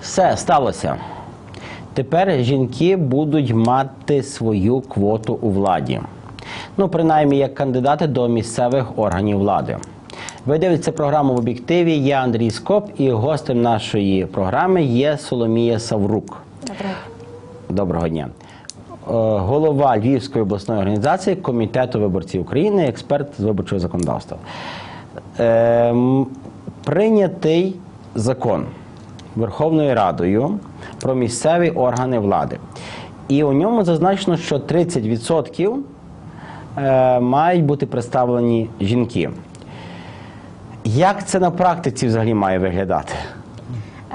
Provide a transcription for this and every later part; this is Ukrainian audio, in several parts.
Все сталося. Тепер жінки будуть мати свою квоту у владі. Ну, принаймні, як кандидати до місцевих органів влади. Ви дивитеся програму в об'єктиві. Я Андрій Скоп і гостем нашої програми є Соломія Саврук. Добре. Доброго дня. Е, Голова Львівської обласної організації Комітету виборців України, експерт з виборчого законодавства. Е, Прийнятий закон Верховною Радою про місцеві органи влади. І у ньому зазначено, що 30% е, мають бути представлені жінки. Як це на практиці взагалі має виглядати?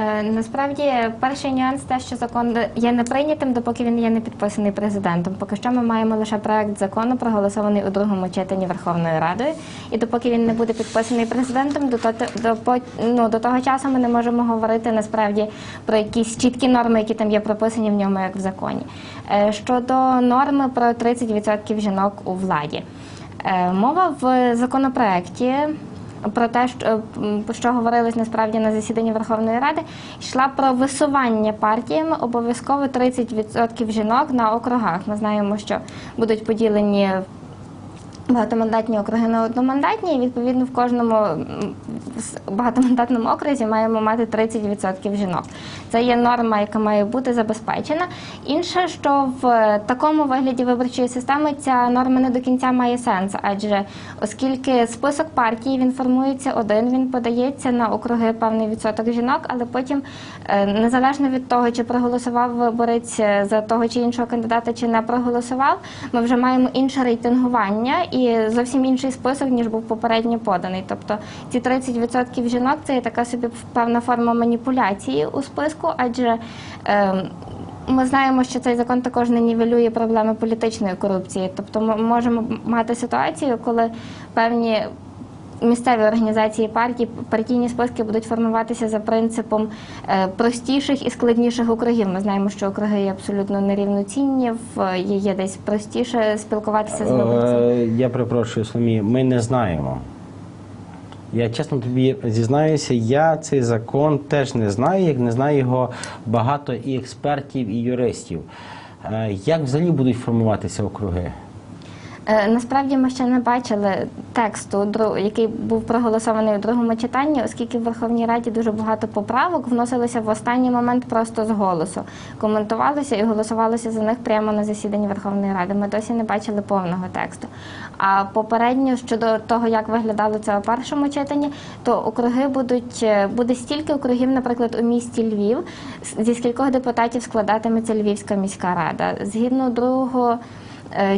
Е, Насправді, перший нюанс те, що закон є неприйнятим, допоки він є не підписаний президентом. Поки що ми маємо лише проект закону, проголосований у другому читанні Верховною Радою. І допоки він не буде підписаний президентом, до, до, ну, до того часу ми не можемо говорити насправді про якісь чіткі норми, які там є прописані в ньому, як в законі. Е, Щодо норми про 30% жінок у владі. Е, Мова в законопроекті про те, що, е, що говорилось насправді на засіданні Верховної Ради, йшла про висування партіями обов'язково 30% жінок на округах. Ми знаємо, що будуть поділені багатомандатні округи на одномандатні, і відповідно в кожному багатомандатному окрузі маємо мати 30% жінок. Це є норма, яка має бути забезпечена. Інше, що в такому вигляді виборчої системи ця норма не до кінця має сенс, адже оскільки список партій він формується один, він подається на округи певний відсоток жінок, але потім е, незалежно від того, чи проголосував виборець е, за того чи іншого кандидата, чи не проголосував, ми вже маємо інше рейтингування і зовсім інший список, ніж був попередньо поданий. Тобто ці 30% жінок це є така собі певна форма маніпуляції у списку, адже е, ми знаємо, що цей закон також не нівелює проблеми політичної корупції. Тобто ми можемо мати ситуацію, коли певні місцеві організації партій, партійні списки будуть формуватися за принципом е, простіших і складніших округів. Ми знаємо, що округи є абсолютно нерівноцінні, є, десь простіше спілкуватися з виборцями. Е, Я перепрошую, Соломія, ми не знаємо. Я чесно тобі зізнаюся, я цей закон теж не знаю, як не знаю його багато і експертів, і юристів. Е, Як взагалі будуть формуватися округи? Е, Насправді ми ще не бачили тексту, який був проголосований у другому читанні, оскільки в Верховній Раді дуже багато поправок вносилося в останній момент просто з голосу, коментувалося і голосувалося за них прямо на засіданні Верховної Ради. Ми досі не бачили повного тексту. А попередньо щодо того, як виглядало це у першому читанні, то округи будуть е, буде стільки округів, наприклад, у місті Львів, зі скількох депутатів складатиметься Львівська міська рада. Згідно другого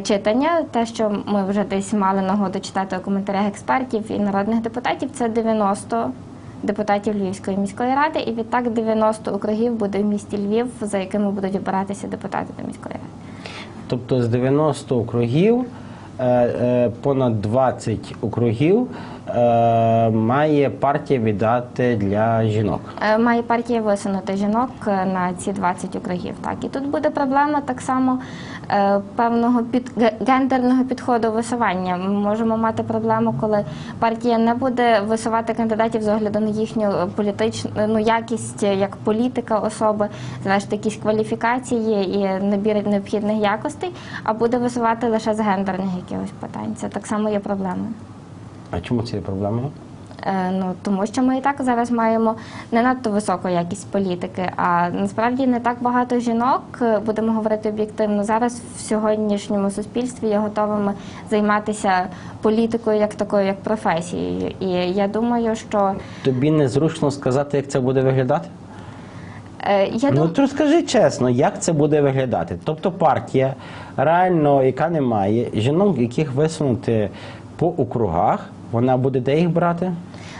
читання, те, що ми вже десь мали нагоду читати у коментарях експертів і народних депутатів, це 90 депутатів Львівської міської ради, і відтак 90 округів буде в місті Львів, за якими будуть обиратися депутати до міської ради. Тобто з 90 округів е, е, понад 20 округів е, має партія віддати для жінок. Е, Має партія висунути жінок е, на ці 20 округів. Так і тут буде проблема так само е, певного під гендерного підходу висування. Ми можемо мати проблему, коли партія не буде висувати кандидатів з огляду на їхню е, політичну ну, якість е, як політика особи, зрештою якісь кваліфікації і набір необхідних якостей, а буде висувати лише з гендерних якихось питань. Це так само є проблемою. А чому це є проблемою? Е, Ну тому що ми і так зараз маємо не надто високу якість політики, а насправді не так багато жінок, е, будемо говорити об'єктивно, зараз в сьогоднішньому суспільстві є готовими займатися політикою як такою, як професією. І я думаю, що Тобі незручно сказати, як це буде виглядати? е, я Ну то розкажи чесно, як це буде виглядати? Тобто партія, реально, яка не має жінок, яких висунути по округах, вона буде де їх брати?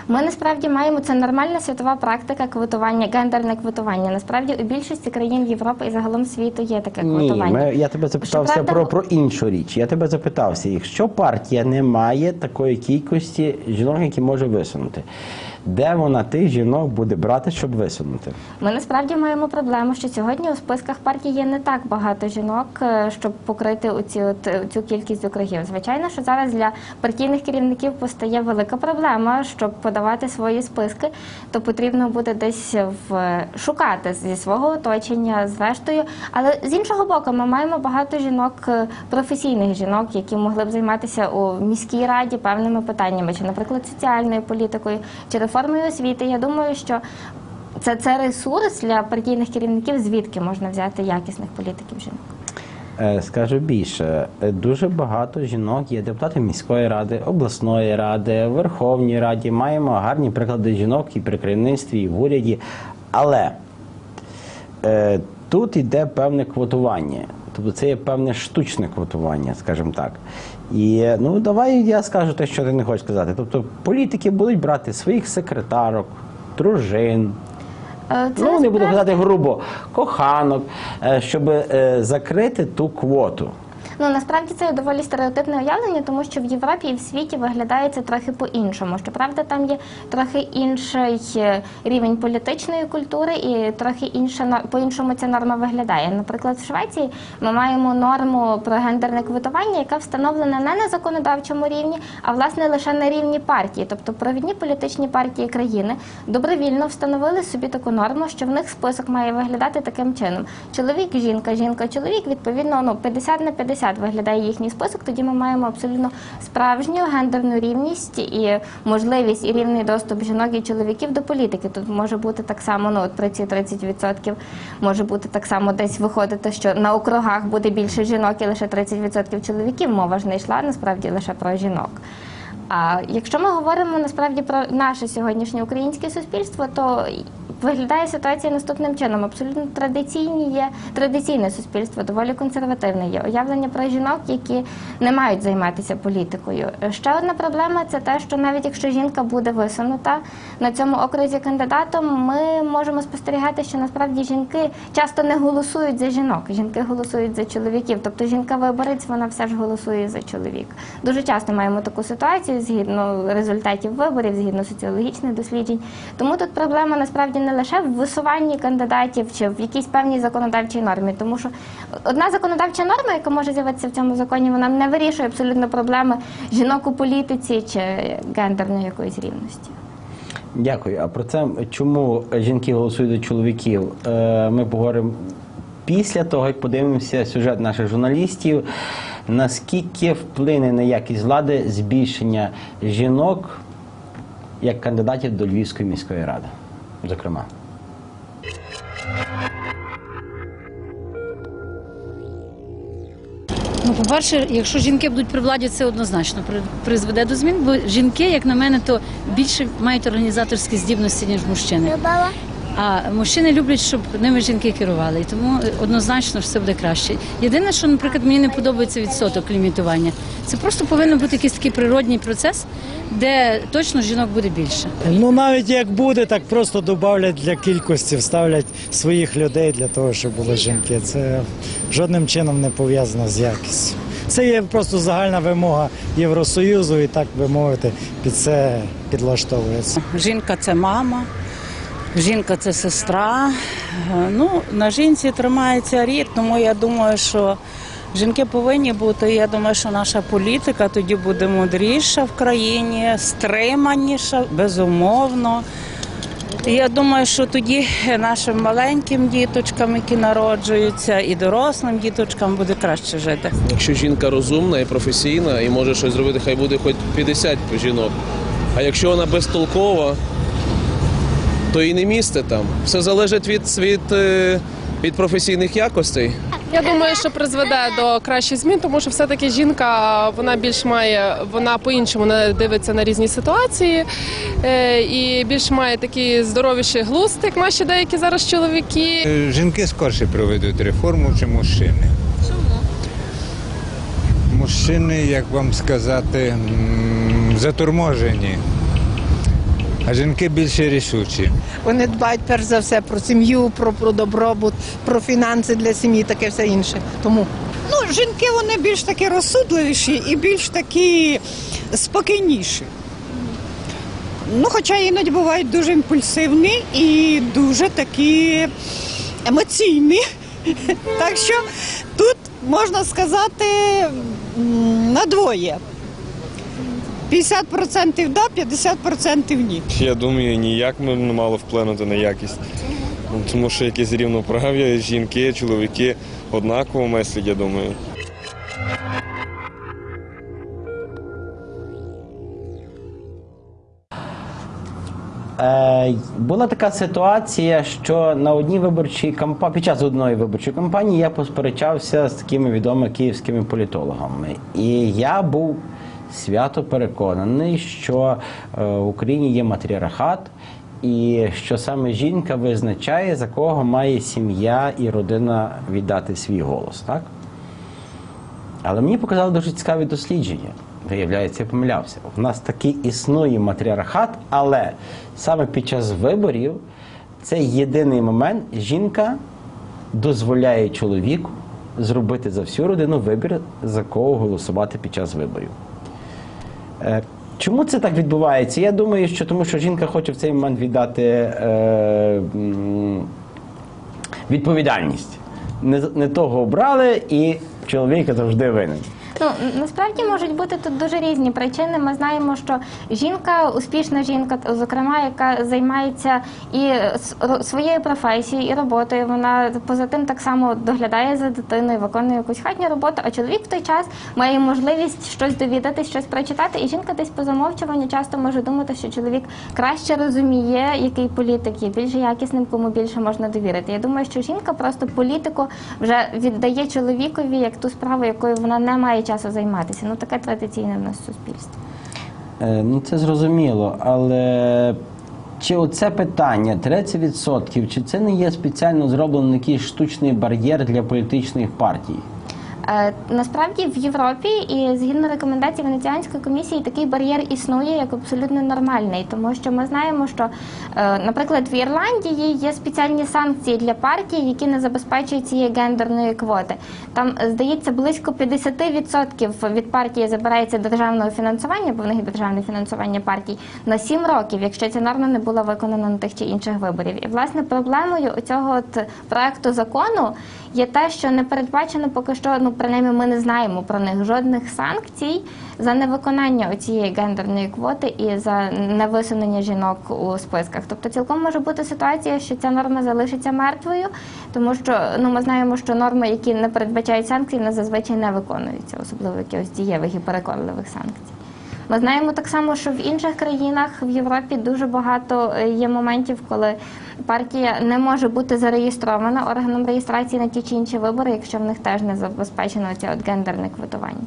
Ми насправді маємо це нормальна світова практика квотування, гендерне квотування. Насправді у більшості країн Європи і загалом світу є таке Ні, квотування. ми, я тебе запитався Щоправда, про, про іншу річ. Я тебе запитався, якщо партія не має такої кількості жінок, які може висунути, де вона тих жінок буде брати, щоб висунути. Ми насправді маємо проблему, що сьогодні у списках партій є не так багато жінок, е, щоб покрити оці от е, цю кількість округів. Звичайно, що зараз для партійних керівників постає велика проблема, щоб подавати свої списки, то потрібно буде десь в шукати зі свого оточення, зрештою. Але з іншого боку, ми маємо багато жінок, е, професійних жінок, які могли б займатися у міській раді певними питаннями, чи, наприклад, соціальною політикою, чи реформою освіти. Я думаю, що це, це ресурс для партійних керівників, звідки можна взяти якісних політиків жінок. Е, Скажу більше, е, дуже багато жінок є депутати міської ради, обласної ради, Верховній Раді. Маємо гарні приклади жінок і при керівництві, і в уряді. Але е, тут йде певне квотування. Тобто це є певне штучне квотування, скажімо так. І ну давай я скажу те, що ти не хочеш сказати. Тобто політики будуть брати своїх секретарок, дружин, Е, Це ну не буду казати грубо, коханок, е, щоб е, закрити ту квоту. Ну насправді це доволі стереотипне уявлення, тому що в Європі і в світі виглядає це трохи по-іншому. Щоправда, там є трохи інший е, рівень політичної культури і трохи інша по-іншому ця норма виглядає. Наприклад, в Швеції ми маємо норму про гендерне квотування, яка встановлена не на законодавчому рівні, а власне лише на рівні партії. Тобто провідні політичні партії країни добровільно встановили собі таку норму, що в них список має виглядати таким чином: чоловік, жінка, жінка, чоловік. Відповідно, ну 50 на 50 виглядає їхній список. Тоді ми маємо абсолютно справжню гендерну рівність і можливість і рівний доступ жінок і чоловіків до політики. Тут може бути так само, ну от при ці 30% може бути так само десь виходити, що на округах буде більше жінок і лише 30% чоловіків. Мова ж не йшла насправді лише про жінок. А якщо ми говоримо насправді про наше сьогоднішнє українське суспільство, то виглядає ситуація наступним чином. Абсолютно традиційні є традиційне суспільство, доволі консервативне є уявлення про жінок, які не мають займатися політикою. Ще одна проблема це те, що навіть якщо жінка буде висунута на цьому окрузі кандидатом, ми можемо спостерігати, що насправді жінки часто не голосують за жінок, жінки голосують за чоловіків. Тобто жінка-виборець вона все ж голосує за чоловік. Дуже часто маємо таку ситуацію згідно результатів виборів, згідно соціологічних досліджень. Тому тут проблема насправді не лише в висуванні кандидатів чи в якійсь певній законодавчій нормі, тому що одна законодавча норма, яка може з'явитися в цьому законі, вона не вирішує абсолютно проблеми жінок у політиці чи гендерної якоїсь рівності. Дякую. А про це чому жінки голосують за чоловіків? е, Ми поговоримо після того, як подивимося сюжет наших журналістів. Наскільки вплине на якість влади збільшення жінок як кандидатів до Львівської міської ради, зокрема. Ну, по-перше, якщо жінки будуть при владі, це однозначно при- призведе до змін, бо жінки, як на мене, то більше мають організаторські здібності, ніж мужчини. А мужчини люблять, щоб ними жінки керували, і тому е, однозначно це буде краще. Єдине, що, наприклад, мені не подобається відсоток лімітування, це просто повинен бути якийсь такий природній процес, де точно жінок буде більше. Ну навіть як буде, так просто додавлять для кількості, вставлять своїх людей для того, щоб були жінки. Це жодним чином не пов'язано з якістю. Це є просто загальна вимога Євросоюзу, і так би мовити, під це підлаштовується. Жінка це мама, жінка це сестра. Е, Ну, на жінці тримається рід, тому я думаю, що жінки повинні бути. Я думаю, що наша політика тоді буде мудріша в країні, стриманіша, безумовно. Я думаю, що тоді нашим маленьким діточкам, які народжуються, і дорослим діточкам буде краще жити. Якщо жінка розумна і професійна і може щось зробити, хай буде хоч 50 жінок. А якщо вона безтолкова, то і не місце там. Все залежить від, від, е, від професійних якостей. Я думаю, що призведе до кращих змін, тому що все-таки жінка вона більш має, вона по-іншому не дивиться на різні ситуації е, і більш має такий здоровіший глузд, як наші деякі зараз чоловіки. Е, Жінки скорше проведуть реформу, чи мужчини. Чому? Мужчини, як вам сказати, заторможені, а жінки більше рішучі. Вони дбають перш за все про сім'ю, про, про добробут, про фінанси для сім'ї, таке все інше. Тому Ну, жінки вони більш такі розсудливіші і більш такі спокійніші. Ну, хоча іноді бувають дуже імпульсивні і дуже такі емоційні. Так що тут можна сказати м, на двоє. 50% да, 50% ні. Я думаю, ніяк не мало вплинути на якість. Ну, Тому що якесь рівноправ'я, жінки, чоловіки однаково мислять, я думаю. Е, була така ситуація, що на одній виборчій кампанії, під час одної виборчої кампанії я посперечався з такими відомими київськими політологами. І я був свято переконаний, що е, в Україні є матріархат, і що саме жінка визначає, за кого має сім'я і родина віддати свій голос. Так? Але мені показали дуже цікаві дослідження. Виявляється, я помилявся. У нас таки існує матріархат, але саме під час виборів це єдиний момент, жінка дозволяє чоловіку зробити за всю родину вибір, за кого голосувати під час виборів. Е, Чому це так відбувається? Я думаю, що тому що жінка хоче в цей момент віддати е, відповідальність. Не, не того обрали, і чоловік завжди винен. Ну насправді можуть бути тут дуже різні причини. Ми знаємо, що жінка, успішна жінка, зокрема, яка займається і своєю професією і роботою. Вона поза тим так само доглядає за дитиною, виконує якусь хатню роботу. А чоловік в той час має можливість щось довідатись, щось прочитати. І жінка десь по замовчуванню часто може думати, що чоловік краще розуміє, який політик є більш якісним, кому більше можна довірити. Я думаю, що жінка просто політику вже віддає чоловікові як ту справу, якою вона не має часу займатися. Ну таке традиційне в нас суспільство. Е, Ну, це зрозуміло, але чи оце питання 30%, чи це не є спеціально зроблений якийсь штучний бар'єр для політичних партій? Е, Насправді в Європі і згідно рекомендацій Венеціанської комісії такий бар'єр існує як абсолютно нормальний, тому що ми знаємо, що, е, наприклад, в Ірландії є спеціальні санкції для партій, які не забезпечують цієї гендерної квоти. Там здається близько 50% від партії забирається державного фінансування, бо в них державне фінансування партій на 7 років, якщо ця норма не була виконана на тих чи інших виборів. І власне проблемою цього проекту закону є те, що не передбачено поки що, ну принаймні ми не знаємо про них жодних санкцій за невиконання цієї гендерної квоти і за невисунення жінок у списках. Тобто цілком може бути ситуація, що ця норма залишиться мертвою, тому що ну ми знаємо, що норми, які не передбачають санкцій, не зазвичай не виконуються, особливо якихось дієвих і переконливих санкцій. Ми знаємо так само, що в інших країнах в Європі дуже багато е, є моментів, коли партія не може бути зареєстрована органом реєстрації на ті чи інші вибори, якщо в них теж не забезпечено це от гендерне квотування.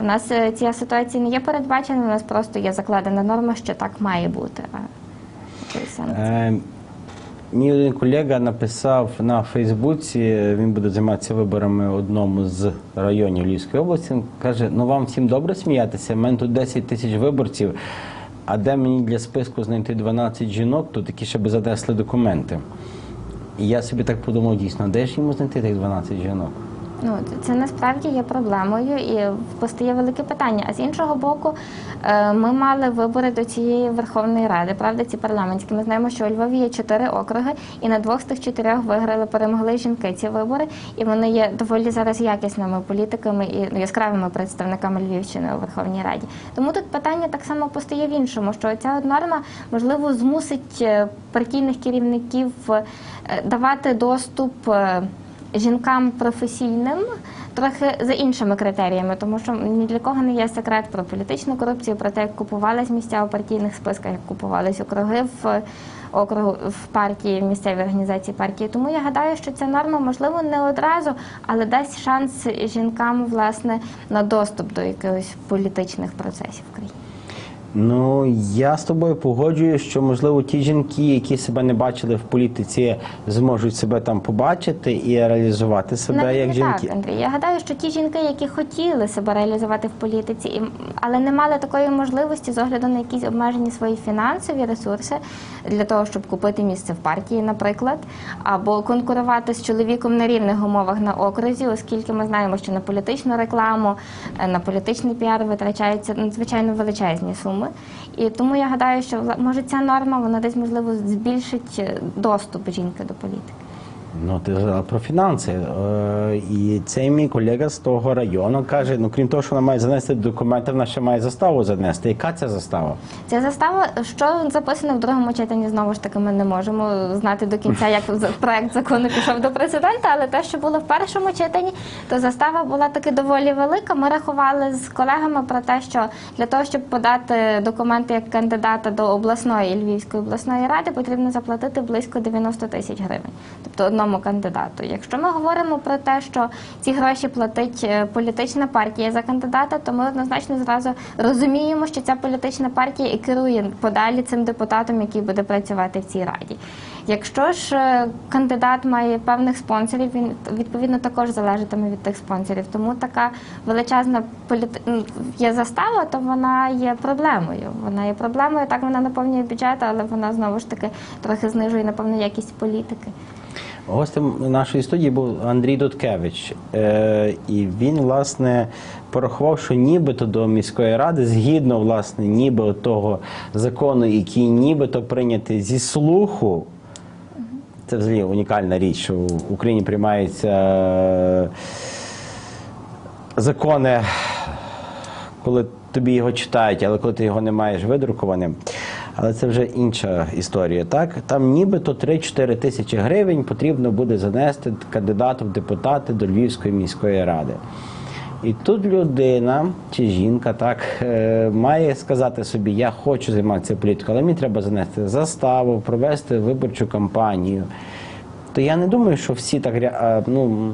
У нас е, ця ситуація не є передбачена, у нас просто є закладена норма, що так має бути. А якоїсь санкції. Е, Мій один колега написав на Фейсбуці, він буде займатися виборами в одному з районів Львівської області. Він каже: ну вам всім добре сміятися, в мене тут 10 тисяч виборців, а де мені для списку знайти 12 жінок, то такі ще би занесли документи. І я собі так подумав, дійсно, де ж йому знайти тих 12 жінок? Ну, це насправді є проблемою і постає велике питання. А з іншого боку, е, ми мали вибори до цієї Верховної Ради, правда, ці парламентські. Ми знаємо, що у Львові є чотири округи, і на двох з тих чотирьох виграли, перемогли жінки ці вибори, і вони є доволі зараз якісними політиками і ну, яскравими представниками Львівщини у Верховній Раді. Тому тут питання так само постає в іншому, що ця норма можливо змусить е, партійних керівників е, давати доступ. Жінкам професійним трохи за іншими критеріями, тому що ні для кого не є секрет про політичну корупцію, про те, як купувались місця у партійних списках, як купувались округи в округу в партії, в місцевій організації партії. Тому я гадаю, що ця норма можливо не одразу, але дасть шанс жінкам власне на доступ до якихось політичних процесів в країні. Ну, я з тобою погоджую, що можливо ті жінки, які себе не бачили в політиці, зможуть себе там побачити і реалізувати себе Навіть як не жінки. так, Андрій. Я гадаю, що ті жінки, які хотіли себе реалізувати в політиці, але не мали такої можливості з огляду на якісь обмежені свої фінансові ресурси для того, щоб купити місце в партії, наприклад, або конкурувати з чоловіком на рівних умовах на окрузі, оскільки ми знаємо, що на політичну рекламу, е, на політичний піар витрачаються надзвичайно величезні суми. Ними. І тому я гадаю, що може ця норма вона десь можливо збільшить е, доступ жінки до політики. Ну, ти про фінанси. Е, і цей мій колега з того району каже: ну крім того, що вона має занести документи, вона ще має заставу занести. Яка ця застава? Ця застава, що записано в другому читанні, знову ж таки, ми не можемо знати до кінця, як проект закону пішов до президента. Але те, що було в першому читанні, то застава була таки доволі велика. Ми рахували з колегами про те, що для того, щоб подати документи як кандидата до обласної Львівської обласної ради, потрібно заплатити близько 90 тисяч гривень, тобто одному кандидату. Якщо ми говоримо про те, що ці гроші платить е, політична партія за кандидата, то ми однозначно зразу розуміємо, що ця політична партія і керує подалі цим депутатом, який буде працювати в цій раді. Якщо ж е, кандидат має певних спонсорів, він відповідно також залежатиме від тих спонсорів. Тому така величезна політи... є застава, то вона є проблемою. Вона є проблемою. Так вона наповнює бюджет, але вона знову ж таки трохи знижує напевно якість політики. Гостем нашої студії був Андрій Дудкевич. Е, і він, власне, порахував, що нібито до міської ради, згідно власне, ніби того закону, який нібито прийнятий зі слуху. Це взагалі унікальна річ, що в Україні приймаються е, закони, коли тобі його читають, але коли ти його не маєш видрукованим. Але це вже інша історія. Так там нібито 3-4 тисячі гривень потрібно буде занести кандидату в депутати до Львівської міської ради. І тут людина чи жінка так е, має сказати собі: я хочу займатися політикою, але мені треба занести заставу, провести виборчу кампанію. То я не думаю, що всі так ну,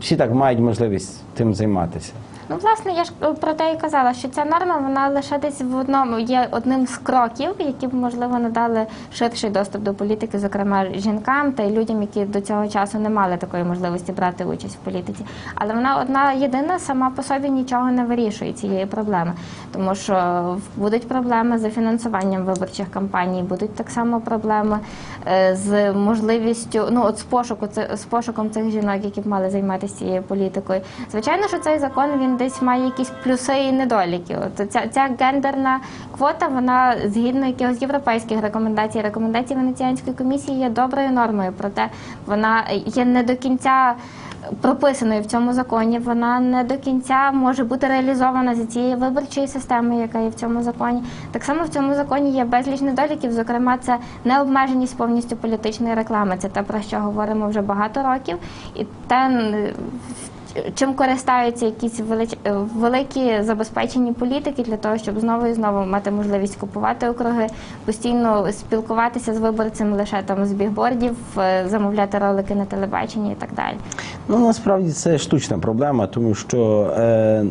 всі так мають можливість тим займатися. Ну, власне, я ж е, про те і казала, що ця норма вона лише десь в одному є одним з кроків, які б можливо надали ширший доступ до політики, зокрема жінкам та й людям, які до цього часу не мали такої можливості брати участь в політиці. Але вона одна єдина сама по собі нічого не вирішує цієї проблеми, тому що будуть проблеми з фінансуванням виборчих кампаній, будуть так само проблеми е, з можливістю, ну от з пошуку з пошуком цих жінок, які б мали займатися цією політикою. Звичайно, що цей закон він десь має якісь плюси і недоліки. От ця, ця гендерна квота, вона згідно якихось європейських рекомендацій, рекомендацій Венеціанської комісії є доброю нормою, проте вона є не до кінця. Прописаною в цьому законі, вона не до кінця може бути реалізована за цією виборчою системою, яка є в цьому законі. Так само в цьому законі є безліч недоліків. Зокрема, це необмеженість повністю політичної реклами. Це те, про що говоримо вже багато років, і те, чим користаються якісь велич... е, великі забезпечені політики для того, щоб знову і знову мати можливість купувати округи, постійно спілкуватися з виборцем лише там з бігбордів, е, замовляти ролики на телебаченні і так далі. Ну насправді це штучна проблема, тому що е,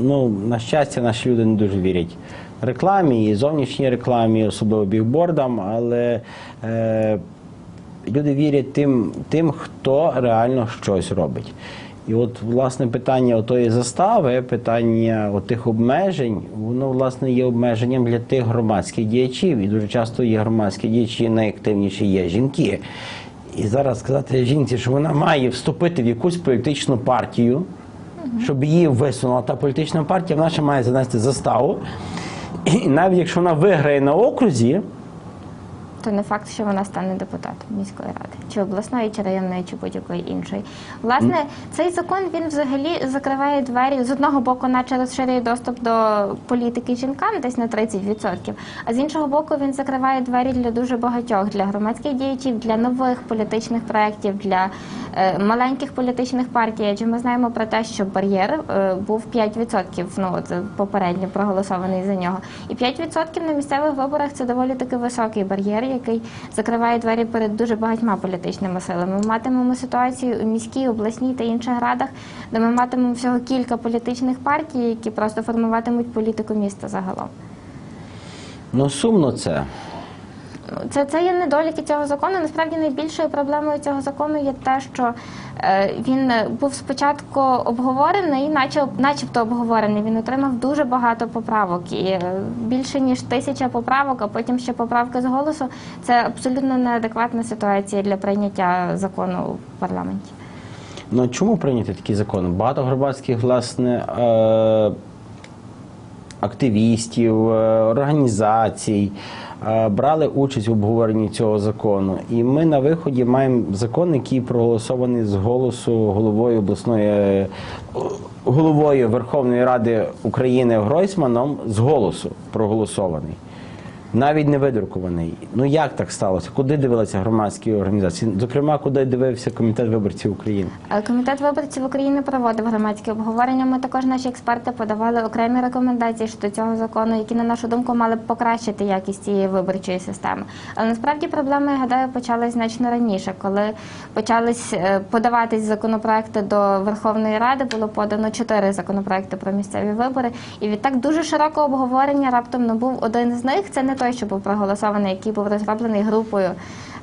ну, на щастя, наші люди не дуже вірять рекламі і зовнішній рекламі, особливо бігбордам, але е, люди вірять тим, тим, хто реально щось робить. І от власне питання отої застави, питання отих обмежень, воно власне є обмеженням для тих громадських діячів. І дуже часто є громадські діячі, найактивніші є жінки. І зараз сказати жінці, що вона має вступити в якусь політичну партію, щоб її висунула та політична партія, вона ще має занести заставу. І навіть якщо вона виграє на окрузі, То не факт, що вона стане депутатом міської ради, чи обласної, чи районної, чи будь-якої іншої. Власне, цей закон він взагалі закриває двері з одного боку, наче розширює доступ до політики жінкам десь на 30%, а з іншого боку, він закриває двері для дуже багатьох для громадських діячів, для нових політичних проєктів, для маленьких політичних партій. Адже ми знаємо про те, що бар'єр е, був 5%, ну е, попередньо проголосований за нього. І 5% на місцевих виборах це доволі таки високий бар'єр, який закриває двері перед дуже багатьма політичними силами. Ми матимемо ситуацію у міській, обласній та інших радах, де ми матимемо всього кілька політичних партій, які просто формуватимуть політику міста загалом. ну сумно це. Це, це є недоліки цього закону. Насправді найбільшою проблемою цього закону є те, що е, він е, був спочатку обговорений, наче, начебто обговорений. Він отримав дуже багато поправок і е, більше ніж тисяча поправок, а потім ще поправки з голосу. Це абсолютно неадекватна ситуація для прийняття закону у парламенті. Ну чому прийняти такий закон? Багато громадських власне е, активістів, організацій брали участь в обговоренні цього закону. І ми на виході маємо закон, який проголосований з голосу головою обласної е, головою Верховної Ради України Гройсманом з голосу проголосований. Навіть не видрукований. Ну як так сталося? Куди дивилися громадські організації? Зокрема, куди дивився комітет виборців України? Е, Комітет виборців України проводив громадські обговорення. Ми також наші експерти подавали окремі рекомендації щодо цього закону, які на нашу думку мали б покращити якість цієї виборчої системи. Але насправді проблема, я гадаю, почалась значно раніше, коли почались е, подаватись законопроекти до Верховної Ради. Було подано чотири законопроекти про місцеві вибори, і відтак дуже широке обговорення раптом набув один з них. Це не той, що був проголосований, який був розроблений групою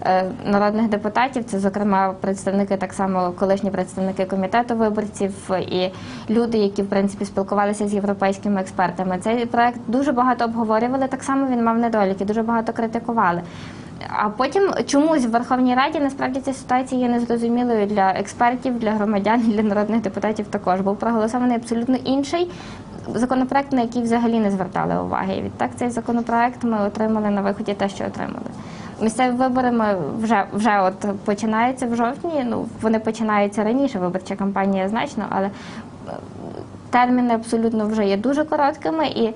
е, народних депутатів. Це, зокрема, представники так само колишні представники комітету виборців і люди, які в принципі спілкувалися з європейськими експертами. Цей проект дуже багато обговорювали. Так само він мав недоліки, дуже багато критикували. А потім чомусь в Верховній Раді насправді ця ситуація є незрозумілою для експертів, для громадян і для народних депутатів. Також був проголосований абсолютно інший законопроект, на який взагалі не звертали уваги. І відтак цей законопроект ми отримали на виході те, що отримали. Місцеві вибори ми вже вже от починаються в жовтні. Ну вони починаються раніше. Виборча кампанія значно, але терміни абсолютно вже є дуже короткими, і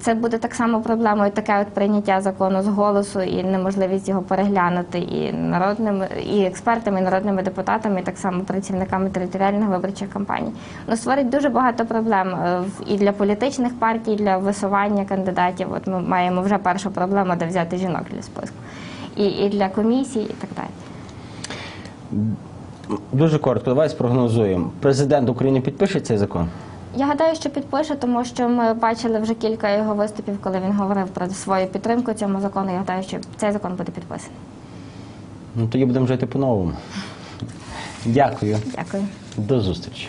це буде так само проблемою. Таке от прийняття закону з голосу і неможливість його переглянути і народними, і експертами, і народними депутатами, і так само працівниками територіальних виборчих кампаній. Ну створить дуже багато проблем е, і для політичних партій, і для висування кандидатів. От ми маємо вже першу проблему, де взяти жінок для списку, і, і для комісій, і так далі. Дуже коротко, давай спрогнозуємо. Президент України підпише цей закон? Я гадаю, що підпише, тому що ми бачили вже кілька його виступів, коли він говорив про свою підтримку цьому закону. Я гадаю, що цей закон буде підписаний. Ну тоді будемо жити по-новому. Дякую. Дякую. До зустрічі.